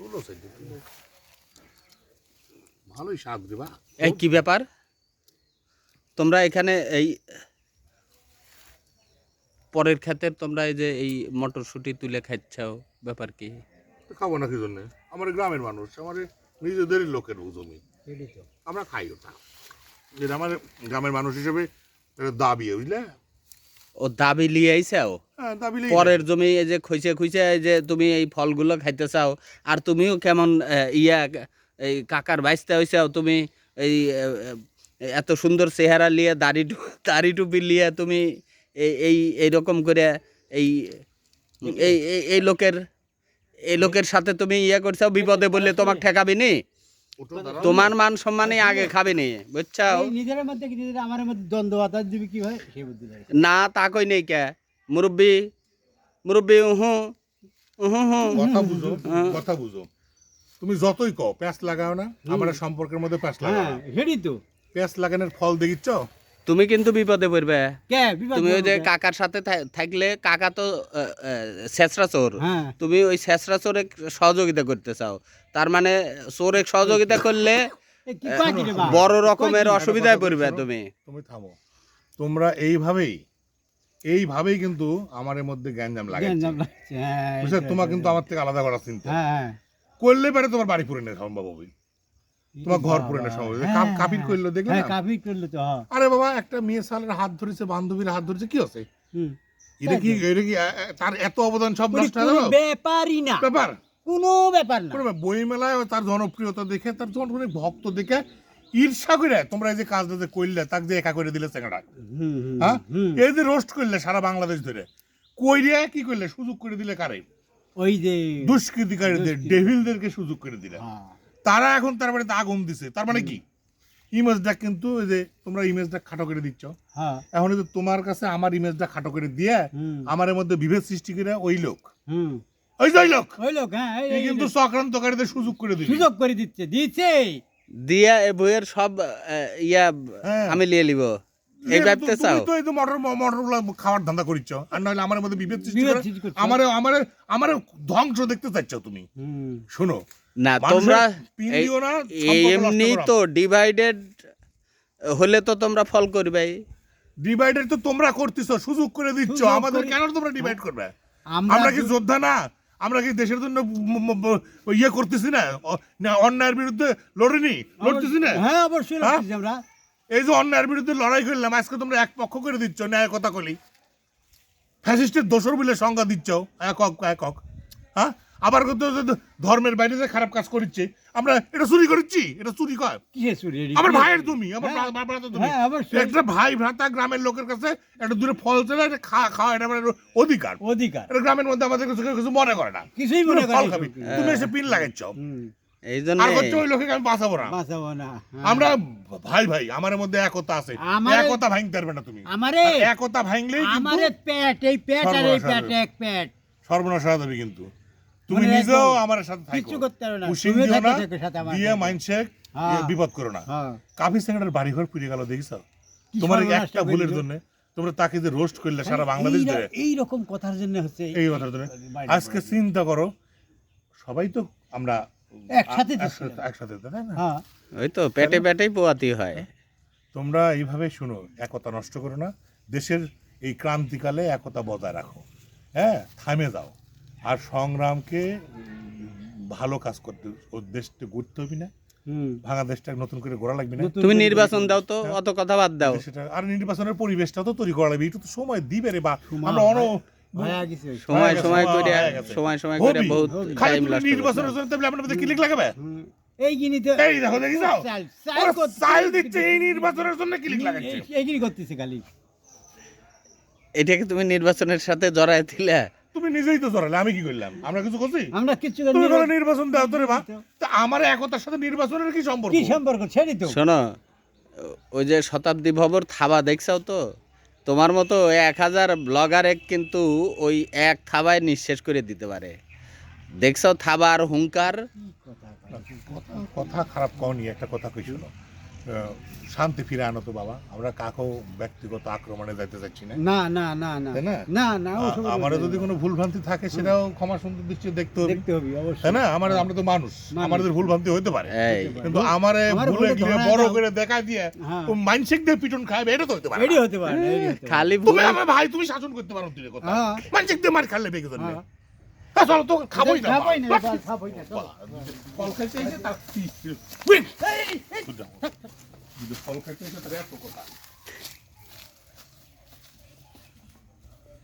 তুলো সাইডে তুলো ভালোই স্বাদ রে এই কি ব্যাপার? তোমরা এখানে এই পরের ক্ষেতে তোমরা এই যে এই মটরশুঁটি তুলে খাচ্ছাও ব্যাপার কি? খাব না কি জন্য? আমার গ্রামের মানুষ আমার নিজেদেরই লোকের জমি। আমরা খাই ওটা। যেটা আমার গ্রামের মানুষ হিসেবে দাবি বুঝলে? ও দাবি লিয়ে আইসাও হ্যাঁ পরের জমি এই যে খুঁজে খুঁজে যে তুমি এই ফলগুলো খাইতে চাও আর তুমিও কেমন ইয়া এই কাকার বাইসতে হইছাও তুমি এই এত সুন্দর চেহারা লিয়ে দাড়ি টু দাড়ি টুপি লিয়ে তুমি এই এই এইরকম করে এই এই এই- লোকের এই লোকের সাথে তুমি ইয়ে করছ বিপদে বললে তোমাকে ঠেকাবি নি ওটো দাঁড়াও। তোমার মান সম্মানে আগে খাবে নি বুঝছাও? নিজের মধ্যে কি নিজের আমার মধ্যে দ্বন্দ্ব বাতাস দিবি কি হয়? সে বুদ্ধি না তা কই নেই কে? মুরব্বী মুরব্বী উহু উহু হু কথা বুঝো কথা বুঝো। তুমি যতই কও প্যাঁচ লাগাও না। আমার সম্পর্কের মধ্যে প্যাঁচ লাগাও। হ্যাঁ হেডি তো। প্যাঁচ লাগানোর ফল দেখিচ্ছ? তুমি কিন্তু বিপদে পড়বে। তুমি ওই যে কাকার সাথে থাকলে কাকা তো শেষরা চোর। হ্যাঁ। তুমি ওই শেষরা চোরে সহযোগিতা করতে চাও। তার মানে চোরে সহযোগিতা করলে? বড় রকমের অসুবিধায় পড়বে তুমি। তুমি থামো। তোমরা এইভাবেই এইভাবেই কিন্তু আমার মধ্যে গ্যাঞ্জাম লাগে হ্যাঁ, বুঝলে? তোমার কিন্তু আমার থেকে আলাদা করার চিন্তা। হ্যাঁ হ্যাঁ। করলে পারে তোমার বাড়ি পুরে নেই সম্ভব হবে। তোমার ঘর পুরে হবে। হ্যাঁ, কাপির করল দেখলে হ্যাঁ না? কাপির করল তো হ্যাঁ। আরে বাবা একটা মেয়ে সালের হাত ধরেছে বান্ধবীর হাত ধরেছে কি আছে এটা কি এটা কি তার এত অবদান সব নষ্ট হয়ে গেল ব্যাপারই না। ব্যাপার? কোনো ব্যাপার না। বই মেলায় তার জনপ্রিয়তা দেখে তার ভক্ত দেখে ঈর্ষা করে তোমরা এই যে কাজটা যে করলে তাকে যে একা করে দিলে হুম, হ্যাঁ? এই যে রোস্ট করলে সারা বাংলাদেশ ধরে কইরে কি করলে? সুযোগ করে দিলে কারে? ওই যে দুষ্কৃতিকারীদের ডেভিলদেরকে সুযোগ করে দিলে। হ্যাঁ, তারা এখন তার বাড়িতে আগুন দিছে। তার মানে কি? ইমেজটা কিন্তু ওই যে তোমরা ইমেজটা খাটো করে দিচ্ছ। হ্যাঁ। এখন যে তোমার কাছে আমার ইমেজটা খাটো করে দিয়ে আমার মধ্যে বিভেদ সৃষ্টি করে ওই লোক। ওই যে ওই লোক। ওই লোক হ্যাঁ কিন্তু চক্রান্তকারীদের সুযোগ করে দিল সুযোগ করে দিচ্ছে দিচ্ছে দিয়া এ বইয়ের সব ইয়া হ্যাঁ। আমি লিয়ে লিব। এই ভাবতে চাও? তুমি তো মটর মটর খাওয়ার ধান্দা করিচ্ছ। আর নইলে আমার মধ্যে বিভেদ সৃষ্টি করে করছ। আমারে আমারে আমারে ধ্বংস দেখতে চাচ্ছ তুমি। হুম। শোনো না তোমরা এমনি তো ডিভাইডেড হলে তো তোমরা ফল করবেই ডিভাইডের তো তোমরা করতেছো সুযোগ করে দিচ্ছ। আমাদের কেন তোমরা ডিভাইড করবে? আমরা কি যোদ্ধা না? আমরা কি দেশের জন্য ইয়ে করতেছি না অন্যায়ের বিরুদ্ধে লড়িনি? লড়তেছি না? হ্যাঁ অবশ্যই হ্যাঁ? লড়তেছি আমরা। এই যে অন্যায়ের বিরুদ্ধে লড়াই করলাম আজকে তোমরা এক পক্ষ করে দিচ্ছ ন্যায় কথা কলি। ফ্যাসিস্টের দোষর বলে সংজ্ঞা দিচ্ছ একক একক। হ্যাঁ? আবার ধর্মের বাইরে যে খারাপ কাজ করছে আমরা এটা চুরি করছি এটা চুরি কয় কিসে চুরি? আমার ভাইয়ের চুরি? তুমি আমার হ্যাঁ, হ্যাঁ, অবশ্যই। একটা ভাই ভ্রাতা গ্রামের লোকের কাছে একটা দূরে ফল চলে এটা খা খাওয়া এটা আমার অধিকার। অধিকার। এটা গ্রামের মধ্যে আমাদের কিছু কিছু মনে করে না। কিছুই মনে ফল করে খাবি তুমি এসে পিন লাগাচ্ছ। এই জন্য আর হচ্ছে ওই লোকে আমি বাঁচাবো না। বাঁচাবো না হ্যাঁ। আমরা ভাই ভাই আমার মধ্যে একতা আছে। একতা ভাঙতে পারবে না তুমি। আমারে একতা ভাঙলেই আমারে পেট এই পেট আর এই সর্বনাশ পেট হবে। এক পেট। সর্বনাশ হয়ে যাবে কিন্তু। তুমি নিজেও আমার সাথে থাকো। করতে না, দিও থাকো, সাথে আমার দিয়ে। হ্যাঁ। বিপদ করো না। হ্যাঁ। কাফি সেকেন্ডের বাড়ি ঘর পুড়ে গেল দেখিস তোমার একটা ভুলের জন্য তোমরা তাকে যে রোস্ট করলে সারা বাংলাদেশ এই- ধরে এই রকম কথার জন্য হচ্ছে এই কথার জন্য। আজকে চিন্তা করো সবাই তো আমরা একসাথে একসাথে তাই না? হ্যাঁ। ওই তো পেটে পেটেই পোয়াতি হয়। তোমরা এইভাবে শুনো একতা নষ্ট করো না। দেশের এই ক্রান্তিকালে একতা বজায় রাখো। হ্যাঁ থামে যাও। আর সংগ্রামকে ভালো কাজ করতে ও দেশটা গড়তে হবে না। ভাঙা দেশটা নতুন করে গড়া লাগবে না। তুমি নির্বাচন দাও তো অত কথা বাদ দাও। সেটা আর নির্বাচনের পরিবেশটা তো তৈরি করা লাগবে একটু তো সময় দিবে রে বা আমরা অন সময় সময় করে সময় সময় করে বহুত টাইম লাস্ট নির্বাচনের জন্য তাহলে আপনার ক্লিক লাগাবে? এই জিনিস এই দেখো দেখি যাও। চাল, চাল করতে- চাল দিচ্ছে এই নির্বাচনের জন্য ক্লিক লাগাচ্ছে এই- এইগুলি করতেছে খালি। এটাকে তুমি নির্বাচনের সাথে জড়ায় দিলে। নিজেই তো জড়ালে আমি কি করলাম? আমরা কিছু করছি? আমরা তুমি বলে নির্বাচন দাও তো রে বা তা আমার একতার সাথে নির্বাচনের কি সম্পর্ক? কি সম্পর্ক? ছেড়ি তো শোনো ওই যে শতাব্দী ভবর থাবা দেখছাও তো? তোমার মতো এক হাজার ব্লগারে কিন্তু ওই এক থাবায় নিঃশেষ করে দিতে পারে। দেখছাও থাবা আর হুঙ্কার কথা খারাপ কওনি একটা কথা কই শোনো। শান্তি ফিরে আনো তো বাবা। আমরা কাকেও ব্যক্তিগত আক্রমণে যাইতে চাচ্ছি না। না না না না। না? না না আমারও যদি কোনো ভুল ভ্রান্তি থাকে সেটাও ক্ষমা সুন্দর দৃষ্টিতে দেখতে হবে। দেখতে হবে অবশ্যই। তাই না? আমার আমরা তো মানুষ। আমাদের ভুল ভ্রান্তি হতে পারে। কিন্তু আমারে ভুলে গিয়ে বড় করে দেখা দিয়ে হ্যাঁ। ও মানসিক দিয়ে পিটন খাবে এটা তো হতে পারে এডি হতে পারে। খালি তুমি আমার ভাই তুমি শাসন করতে পারো তুই কথা। হ্যাঁ। মানসিক দিয়ে মার খালে বেগে ধরবে। হ্যাঁ, চলো তো খাবোই না খাবোই না, খাবোই না। ফল খাইতে এসে তার ফল খাইতে এসে তার এত কথা